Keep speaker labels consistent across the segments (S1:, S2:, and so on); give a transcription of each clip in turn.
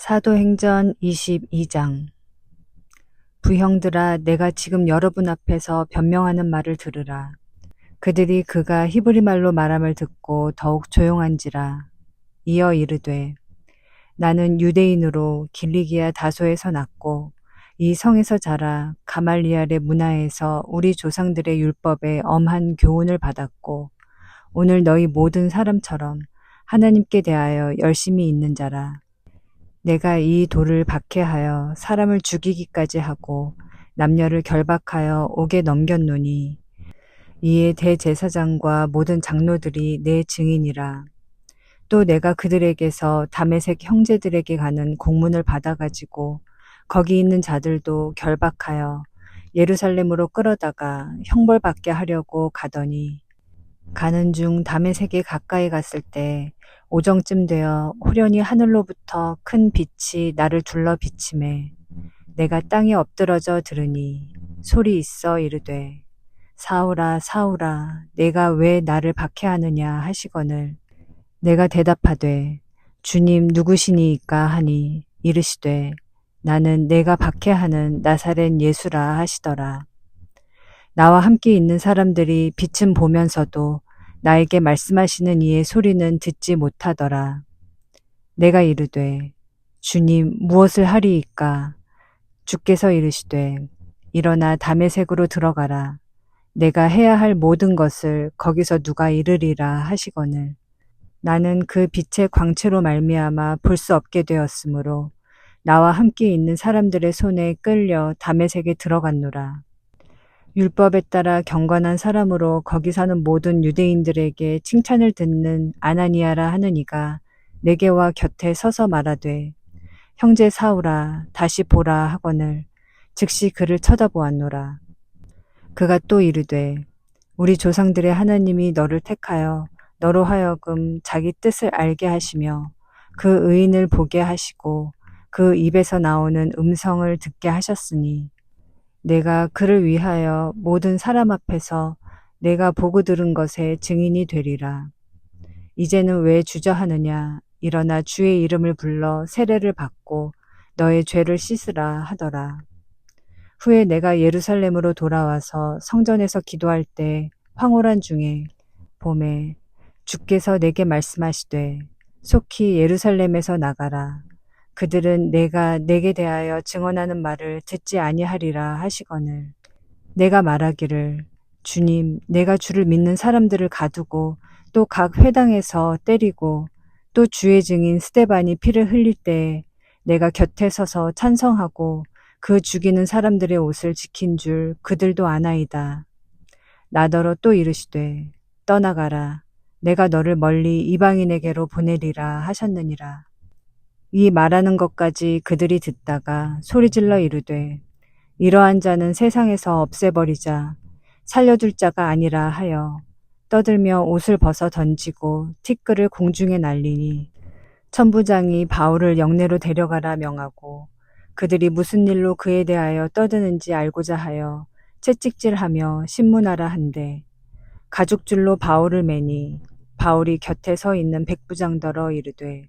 S1: 사도행전 22장 부형들아 내가 지금 여러분 앞에서 변명하는 말을 들으라. 그들이 그가 히브리 말로 말함을 듣고 더욱 조용한지라. 이어 이르되 나는 유대인으로 길리기아 다소에서 났고 이 성에서 자라 가말리알의 문화에서 우리 조상들의 율법에 엄한 교훈을 받았고 오늘 너희 모든 사람처럼 하나님께 대하여 열심히 있는 자라. 내가 이 돌을 박해하여 사람을 죽이기까지 하고 남녀를 결박하여 옥에 넘겼노니 이에 대제사장과 모든 장로들이 내 증인이라. 또 내가 그들에게서 담에색 형제들에게 가는 공문을 받아가지고 거기 있는 자들도 결박하여 예루살렘으로 끌어다가 형벌받게 하려고 가더니 가는 중 담에색에 가까이 갔을 때 오정쯤 되어 호련히 하늘로부터 큰 빛이 나를 둘러 비침에 내가 땅에 엎드러져 들으니 소리 있어 이르되 사울아 사울아 내가 왜 나를 박해하느냐 하시거늘 내가 대답하되 주님 누구시니이까 하니 이르시되 나는 내가 박해하는 나사렛 예수라 하시더라. 나와 함께 있는 사람들이 빛은 보면서도 나에게 말씀하시는 이의 소리는 듣지 못하더라. 내가 이르되 주님 무엇을 하리이까 주께서 이르시되 일어나 담의 색으로 들어가라. 내가 해야 할 모든 것을 거기서 누가 이르리라 하시거늘 나는 그 빛의 광채로 말미암아 볼 수 없게 되었으므로 나와 함께 있는 사람들의 손에 끌려 담의 색에 들어갔노라. 율법에 따라 경건한 사람으로 거기 사는 모든 유대인들에게 칭찬을 듣는 아나니아라 하는 이가 내게와 곁에 서서 말하되 형제 사우라 다시 보라 하거늘 즉시 그를 쳐다보았노라. 그가 또 이르되 우리 조상들의 하나님이 너를 택하여 너로 하여금 자기 뜻을 알게 하시며 그 의인을 보게 하시고 그 입에서 나오는 음성을 듣게 하셨으니 내가 그를 위하여 모든 사람 앞에서 내가 보고 들은 것에 증인이 되리라. 이제는 왜 주저하느냐? 일어나 주의 이름을 불러 세례를 받고 너의 죄를 씻으라 하더라. 후에 내가 예루살렘으로 돌아와서 성전에서 기도할 때 황홀한 중에 봄에 주께서 내게 말씀하시되 속히 예루살렘에서 나가라. 그들은 내가 내게 대하여 증언하는 말을 듣지 아니하리라 하시거늘 내가 말하기를 주님 내가 주를 믿는 사람들을 가두고 또 각 회당에서 때리고 또 주의 증인 스테반이 피를 흘릴 때 내가 곁에 서서 찬성하고 그 죽이는 사람들의 옷을 지킨 줄 그들도 아나이다. 나더러 또 이르시되 떠나가라 내가 너를 멀리 이방인에게로 보내리라 하셨느니라. 이 말하는 것까지 그들이 듣다가 소리질러 이르되 이러한 자는 세상에서 없애버리자 살려둘 자가 아니라 하여 떠들며 옷을 벗어 던지고 티끌을 공중에 날리니 천부장이 바울을 영내로 데려가라 명하고 그들이 무슨 일로 그에 대하여 떠드는지 알고자 하여 채찍질하며 신문하라 한데 가죽줄로 바울을 매니 바울이 곁에 서 있는 백부장더러 이르되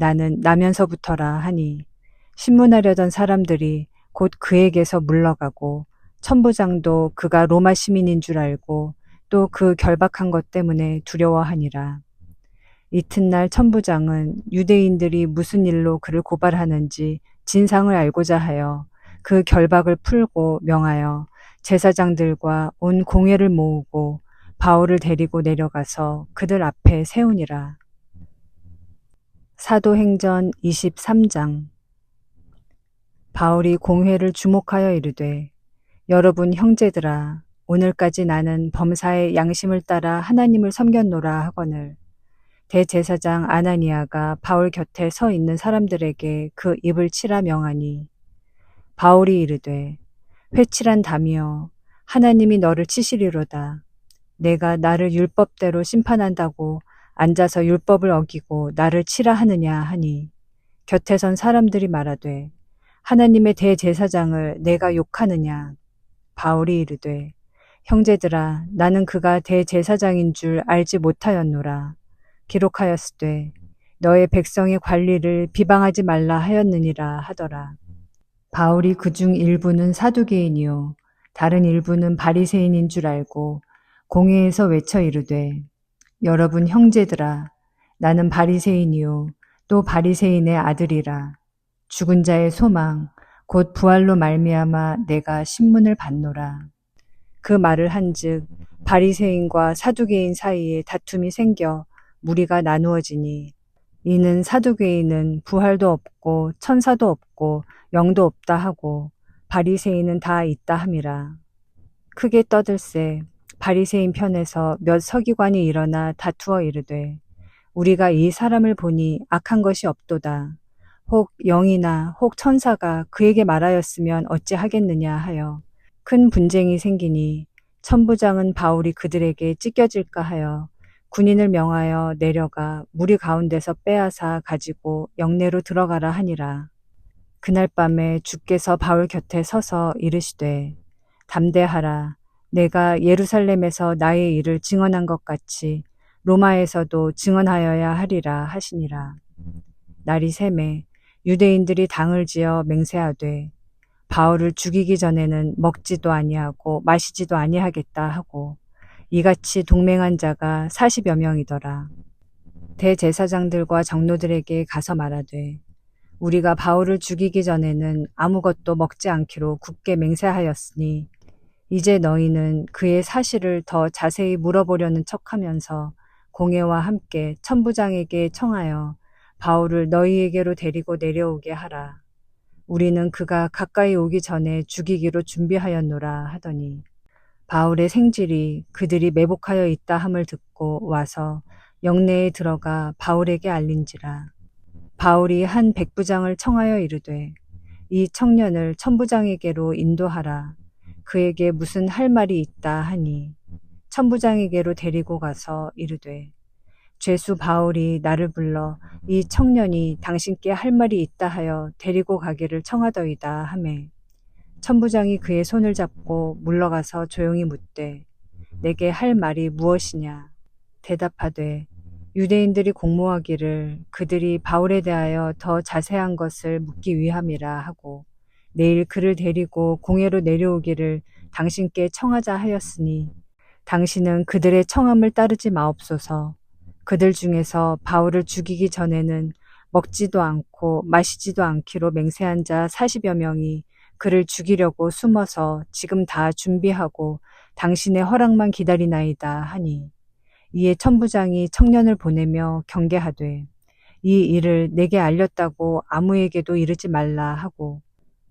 S1: 나는 나면서부터라 하니 신문하려던 사람들이 곧 그에게서 물러가고 천부장도 그가 로마 시민인 줄 알고 또 그 결박한 것 때문에 두려워하니라. 이튿날 천부장은 유대인들이 무슨 일로 그를 고발하는지 진상을 알고자 하여 그 결박을 풀고 명하여 제사장들과 온 공회를 모으고 바울을 데리고 내려가서 그들 앞에 세우니라. 사도행전 23장. 바울이 공회를 주목하여 이르되 여러분 형제들아 오늘까지 나는 범사의 양심을 따라 하나님을 섬겼노라 하거늘. 대제사장 아나니아가 바울 곁에 서 있는 사람들에게 그 입을 치라 명하니. 바울이 이르되 회칠한 담이여 하나님이 너를 치시리로다. 내가 나를 율법대로 심판한다고 앉아서 율법을 어기고 나를 치라 하느냐 하니 곁에 선 사람들이 말하되 하나님의 대제사장을 내가 욕하느냐? 바울이 이르되 형제들아 나는 그가 대제사장인 줄 알지 못하였노라. 기록하였으되 너의 백성의 관리를 비방하지 말라 하였느니라 하더라. 바울이 그 중 일부는 사두개인이요. 다른 일부는 바리새인인 줄 알고 공회에서 외쳐 이르되 여러분 형제들아 나는 바리새인이요. 또 바리새인의 아들이라. 죽은 자의 소망 곧 부활로 말미암아 내가 신문을 받노라. 그 말을 한즉 바리새인과 사두개인 사이에 다툼이 생겨 무리가 나누어지니 이는 사두개인은 부활도 없고 천사도 없고 영도 없다 하고 바리새인은 다 있다 함이라. 크게 떠들세 바리새인 편에서 몇 서기관이 일어나 다투어 이르되 우리가 이 사람을 보니 악한 것이 없도다. 혹 영이나 혹 천사가 그에게 말하였으면 어찌하겠느냐 하여 큰 분쟁이 생기니 천부장은 바울이 그들에게 찢겨질까 하여 군인을 명하여 내려가 무리 가운데서 빼앗아 가지고 영내로 들어가라 하니라. 그날 밤에 주께서 바울 곁에 서서 이르시되 담대하라 내가 예루살렘에서 나의 일을 증언한 것 같이 로마에서도 증언하여야 하리라 하시니라. 날이 샘에 유대인들이 당을 지어 맹세하되 바울을 죽이기 전에는 먹지도 아니하고 마시지도 아니하겠다 하고 이같이 동맹한 자가 40여 명이더라. 대제사장들과 장로들에게 가서 말하되 우리가 바울을 죽이기 전에는 아무것도 먹지 않기로 굳게 맹세하였으니 이제 너희는 그의 사실을 더 자세히 물어보려는 척하면서 공회와 함께 천부장에게 청하여 바울을 너희에게로 데리고 내려오게 하라. 우리는 그가 가까이 오기 전에 죽이기로 준비하였노라 하더니 바울의 생질이 그들이 매복하여 있다 함을 듣고 와서 영내에 들어가 바울에게 알린지라. 바울이 한 백부장을 청하여 이르되 이 청년을 천부장에게로 인도하라. 그에게 무슨 할 말이 있다 하니 천부장에게로 데리고 가서 이르되 죄수 바울이 나를 불러 이 청년이 당신께 할 말이 있다 하여 데리고 가기를 청하더이다 하매 천부장이 그의 손을 잡고 물러가서 조용히 묻되 내게 할 말이 무엇이냐? 대답하되 유대인들이 공모하기를 그들이 바울에 대하여 더 자세한 것을 묻기 위함이라 하고 내일 그를 데리고 공회로 내려오기를 당신께 청하자 하였으니 당신은 그들의 청함을 따르지 마옵소서. 그들 중에서 바울을 죽이기 전에는 먹지도 않고 마시지도 않기로 맹세한 자 40여 명이 그를 죽이려고 숨어서 지금 다 준비하고 당신의 허락만 기다리나이다 하니 이에 천부장이 청년을 보내며 경계하되 이 일을 내게 알렸다고 아무에게도 이르지 말라 하고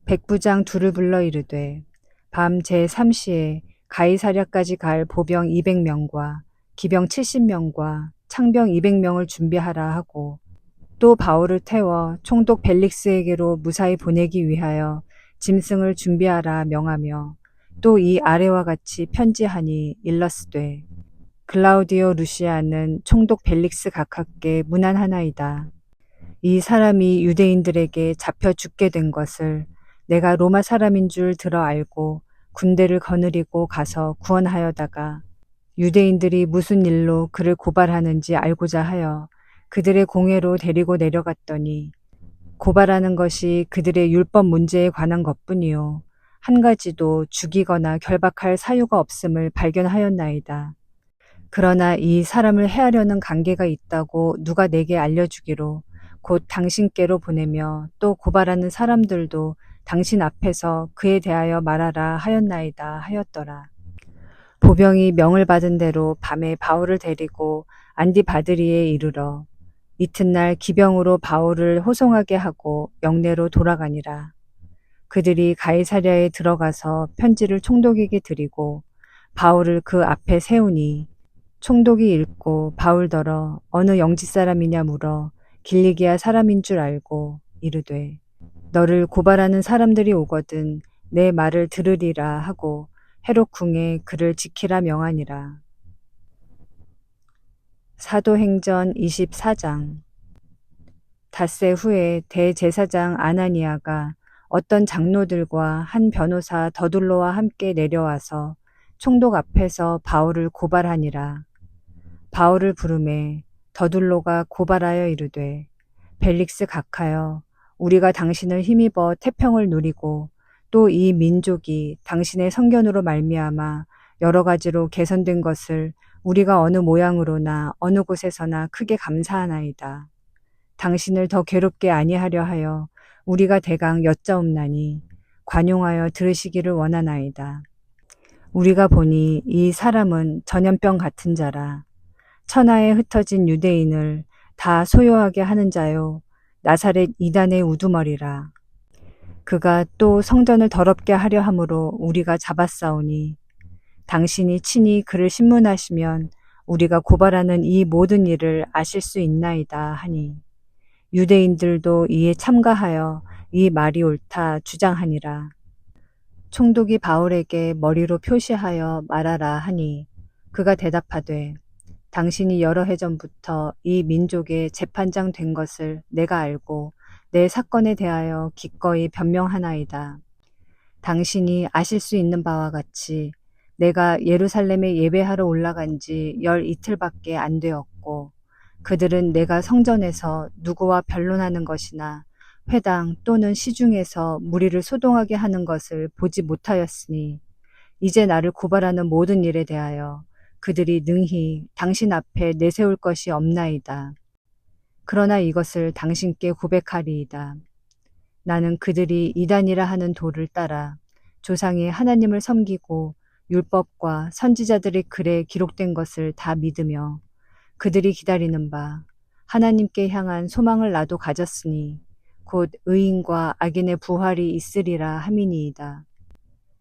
S1: 백부장 둘을 불러 이르되 밤 제3시에 가이사랴까지 갈 보병 200명과 기병 70명과 창병 200명을 준비하라 하고 또 바울을 태워 총독 벨릭스에게로 무사히 보내기 위하여 짐승을 준비하라 명하며 또 이 아래와 같이 편지하니 일러스되 글라우디오 루시아는 총독 벨릭스 각하께 문안하나이다. 이 사람이 유대인들에게 잡혀 죽게 된 것을 내가 로마 사람인 줄 들어 알고 군대를 거느리고 가서 구원하여다가 유대인들이 무슨 일로 그를 고발하는지 알고자 하여 그들의 공회로 데리고 내려갔더니 고발하는 것이 그들의 율법 문제에 관한 것뿐이요. 한 가지도 죽이거나 결박할 사유가 없음을 발견하였나이다. 그러나 이 사람을 해하려는 관계가 있다고 누가 내게 알려주기로 곧 당신께로 보내며 또 고발하는 사람들도 당신 앞에서 그에 대하여 말하라 하였나이다 하였더라. 보병이 명을 받은 대로 밤에 바울을 데리고 안디 바드리에 이르러 이튿날 기병으로 바울을 호송하게 하고 영내로 돌아가니라. 그들이 가이사랴에 들어가서 편지를 총독에게 드리고 바울을 그 앞에 세우니 총독이 읽고 바울더러 어느 영지 사람이냐 물어 길리기아 사람인 줄 알고 이르되 너를 고발하는 사람들이 오거든 내 말을 들으리라 하고 헤롯 궁에 그를 지키라 명하니라. 사도행전 24장 닷새 후에 대제사장 아나니아가 어떤 장로들과 한 변호사 더둘로와 함께 내려와서 총독 앞에서 바울을 고발하니라. 바울을 부르매 더둘로가 고발하여 이르되 벨릭스 각하여 우리가 당신을 힘입어 태평을 누리고 또 이 민족이 당신의 성견으로 말미암아 여러 가지로 개선된 것을 우리가 어느 모양으로나 어느 곳에서나 크게 감사하나이다. 당신을 더 괴롭게 아니하려 하여 우리가 대강 여짜옵나니 관용하여 들으시기를 원하나이다. 우리가 보니 이 사람은 전염병 같은 자라 천하에 흩어진 유대인을 다 소요하게 하는 자요 나사렛 이단의 우두머리라. 그가 또 성전을 더럽게 하려 함으로 우리가 잡았사오니 당신이 친히 그를 신문하시면 우리가 고발하는 이 모든 일을 아실 수 있나이다 하니 유대인들도 이에 참가하여 이 말이 옳다 주장하니라. 총독이 바울에게 머리로 표시하여 말하라 하니 그가 대답하되 당신이 여러 해 전부터 이 민족의 재판장 된 것을 내가 알고 내 사건에 대하여 기꺼이 변명하나이다. 당신이 아실 수 있는 바와 같이 내가 예루살렘에 예배하러 올라간 지 열 이틀밖에 안 되었고 그들은 내가 성전에서 누구와 변론하는 것이나 회당 또는 시중에서 무리를 소동하게 하는 것을 보지 못하였으니 이제 나를 고발하는 모든 일에 대하여 그들이 능히 당신 앞에 내세울 것이 없나이다. 그러나 이것을 당신께 고백하리이다. 나는 그들이 이단이라 하는 도를 따라 조상이 하나님을 섬기고 율법과 선지자들의 글에 기록된 것을 다 믿으며 그들이 기다리는 바 하나님께 향한 소망을 나도 가졌으니 곧 의인과 악인의 부활이 있으리라 함이니이다.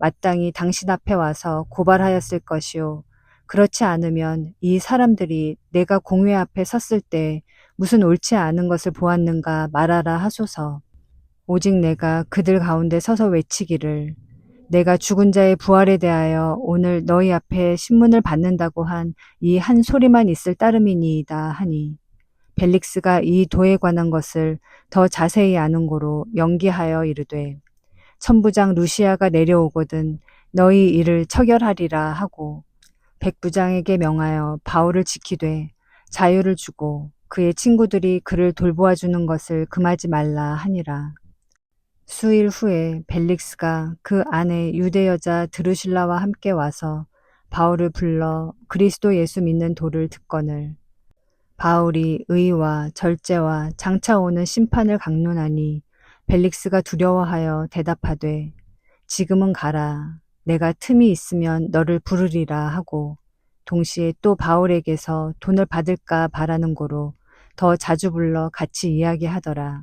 S1: 마땅히 당신 앞에 와서 고발하였을 것이요. 그렇지 않으면 이 사람들이 내가 공회 앞에 섰을 때 무슨 옳지 않은 것을 보았는가 말하라 하소서. 오직 내가 그들 가운데 서서 외치기를 내가 죽은 자의 부활에 대하여 오늘 너희 앞에 신문을 받는다고 한 이한 소리만 있을 따름이니이다 하니 벨릭스가 이 도에 관한 것을 더 자세히 아는 고로 연기하여 이르되 천부장 루시아가 내려오거든 너희 이를 처결하리라 하고 백부장에게 명하여 바울을 지키되 자유를 주고 그의 친구들이 그를 돌보아 주는 것을 금하지 말라 하니라. 수일 후에 벨릭스가 그 안에 유대 여자 드루실라와 함께 와서 바울을 불러 그리스도 예수 믿는 도를 듣거늘 바울이 의와 절제와 장차 오는 심판을 강론하니 벨릭스가 두려워하여 대답하되 지금은 가라 내가 틈이 있으면 너를 부르리라 하고 동시에 또 바울에게서 돈을 받을까 바라는 고로 더 자주 불러 같이 이야기하더라.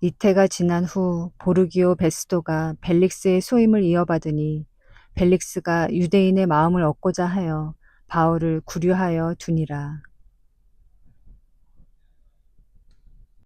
S1: 이태가 지난 후 보르기오 베스도가 벨릭스의 소임을 이어받으니 벨릭스가 유대인의 마음을 얻고자 하여 바울을 구류하여 두니라.